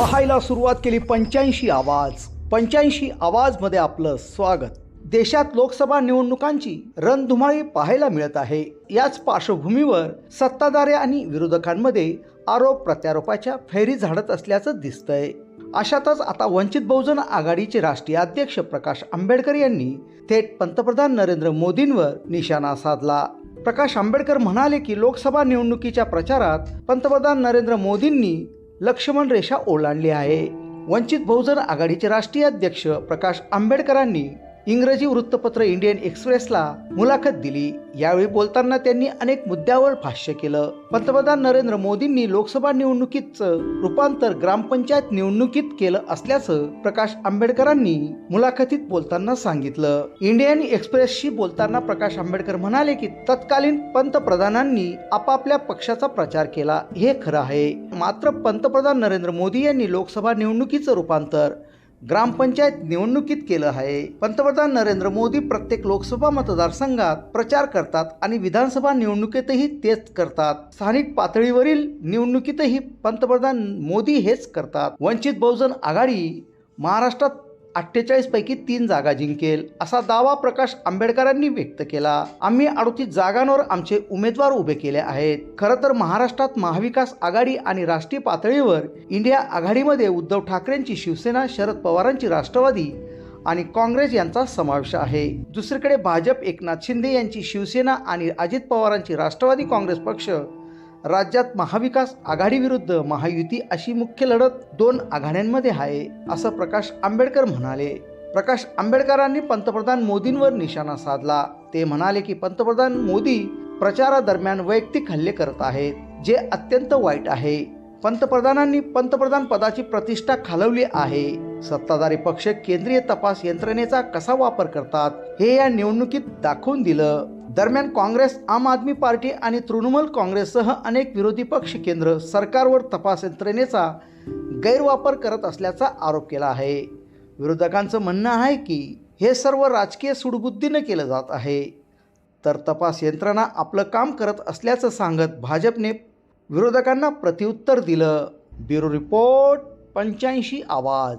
पाहायला सुरुवात केली पंच्याऐंशी आवाज. पंच्याऐंशी आवाजमध्ये आपलं स्वागत. देशात लोकसभा निवडणुकांची रणधुमाळी पाहायला मिळत आहे. याच पार्श्वभूमीवर सत्ताधारे आणि विरोधकांमध्ये आरोप प्रत्यारोपाच्या फेरी झाडत असल्याचं दिसतंय. अशातच आता वंचित बहुजन आघाडीचे राष्ट्रीय अध्यक्ष प्रकाश आंबेडकर यांनी थेट पंतप्रधान नरेंद्र मोदींवर निशाणा साधला. प्रकाश आंबेडकर म्हणाले की लोकसभा निवडणुकीच्या प्रचारात पंतप्रधान नरेंद्र मोदींनी लक्ष्मण रेषा ओलांडली आहे. वंचित बहुजन आघाडीचे राष्ट्रीय अध्यक्ष प्रकाश आंबेडकरांनी इंग्रजी वृत्तपत्र इंडियन एक्सप्रेसला मुलाखत दिली. यावेळी बोलताना त्यांनी अनेक मुद्द्यावर भाष्य केलं. पंतप्रधान नरेंद्र मोदींनी लोकसभा निवडणुकीचं रूपांतर ग्रामपंचायत निवडणुकीत केलं असल्याचं प्रकाश आंबेडकरांनी मुलाखतीत बोलताना सांगितलं. इंडियन एक्सप्रेसशी बोलताना प्रकाश आंबेडकर म्हणाले की तत्कालीन पंतप्रधानांनी आपापल्या पक्षाचा प्रचार केला. हे खरं आहे. मात्र पंतप्रधान नरेंद्र मोदी यांनी लोकसभा निवडणुकीचं रूपांतर ग्रामपंचायत निवडणुकीत केलं आहे. पंतप्रधान नरेंद्र मोदी प्रत्येक लोकसभा मतदारसंघात प्रचार करतात आणि विधानसभा निवडणुकीतही तेच करतात. स्थानिक पातळीवरील निवडणुकीतही पंतप्रधान मोदी हेच करतात. वंचित बहुजन आघाडी महाराष्ट्रात अठ्ठेचाळीसपैकी तीन जागा जिंकेल असा दावा प्रकाश आंबेडकरांनी व्यक्त केला. आम्ही अडतीस जागांवर आमचे उमेदवार उभे केले आहेत. खरं तर महाराष्ट्रात महाविकास आघाडी आणि राष्ट्रीय पातळीवर इंडिया आघाडीमध्ये उद्धव ठाकरेंची शिवसेना शरद पवारांची राष्ट्रवादी आणि काँग्रेस यांचा समावेश आहे. दुसरीकडे भाजप एकनाथ शिंदे यांची शिवसेना आणि अजित पवारांची राष्ट्रवादी काँग्रेस पक्ष राज्यात महाविकास आघाडीविरुद्ध महायुती अशी मुख्य लढत दोन आघाड्यांमध्ये आहे असं प्रकाश आंबेडकर म्हणाले. प्रकाश आंबेडकरांनी पंतप्रधान मोदींवर निशाणा साधला. ते म्हणाले की पंतप्रधान मोदी प्रचारादरम्यान वैयक्तिक हल्ले करत आहेत जे अत्यंत वाईट आहे. पंतप्रधानांनी पंतप्रधान पदाची प्रतिष्ठा खालवली आहे. सत्ताधारी पक्ष केंद्रीय तपास यंत्रणेचा कसा वापर करतात हे या निवडणुकीत दाखवून दिलं. दरम्यान काँग्रेस आम आदमी पार्टी आणि तृणमूल काँग्रेससह अनेक विरोधी पक्ष केंद्र सरकारवर तपास यंत्रणेचा गैरवापर करत असल्याचा आरोप केला आहे. विरोधकांचं म्हणणं आहे की हे सर्व राजकीय सुडबुद्धीनं केलं जात आहे. तर तपास यंत्रणा आपलं काम करत असल्याचं सांगत भाजपने विरोधकांना प्रत्युत्तर दिलं. ब्युरो रिपोर्ट पंच्याऐंशी आवाज.